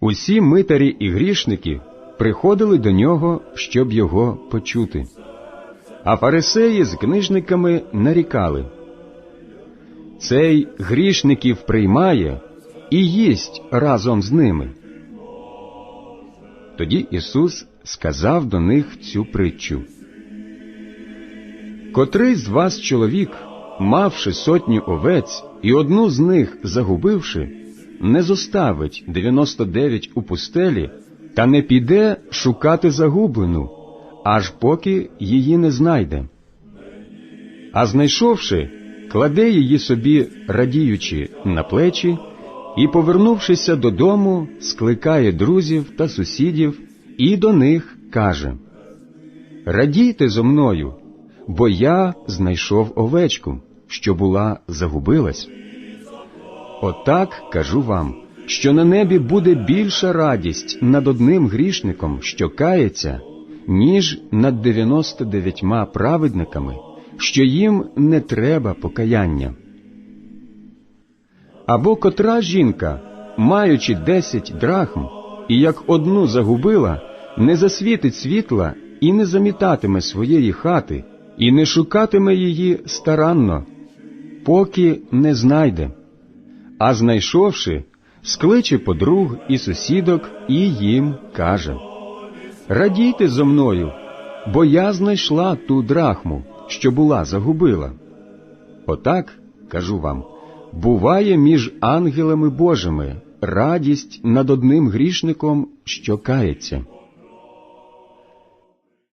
Усі митарі і грішники приходили до нього, щоб його почути. А фарисеї з книжниками нарікали. Цей грішників приймає і їсть разом з ними. Тоді Ісус сказав до них цю притчу. Котрий з вас чоловік, мавши сотню овець і одну з них загубивши, не зоставить 99 у пустелі та не піде шукати загублену, аж поки її не знайде. А знайшовши, кладе її собі, радіючи, на плечі, і, повернувшися додому, скликає друзів та сусідів і до них каже Радійте зо мною, бо я знайшов овечку, що була загубилась. Отак кажу вам, що на небі буде більша радість над одним грішником, що кається, ніж над дев'яносто дев'ятьма праведниками, що їм не треба покаяння. Або котра жінка, маючи десять драхм, і як одну загубила, не засвітить світла і не замітатиме своєї хати, і не шукатиме її старанно, поки не знайде. А знайшовши, скличе подруг і сусідок і їм каже Радійте зо мною, бо я знайшла ту драхму, що була загубила. Отак, кажу вам, буває між ангелами Божими радість над одним грішником, що кається.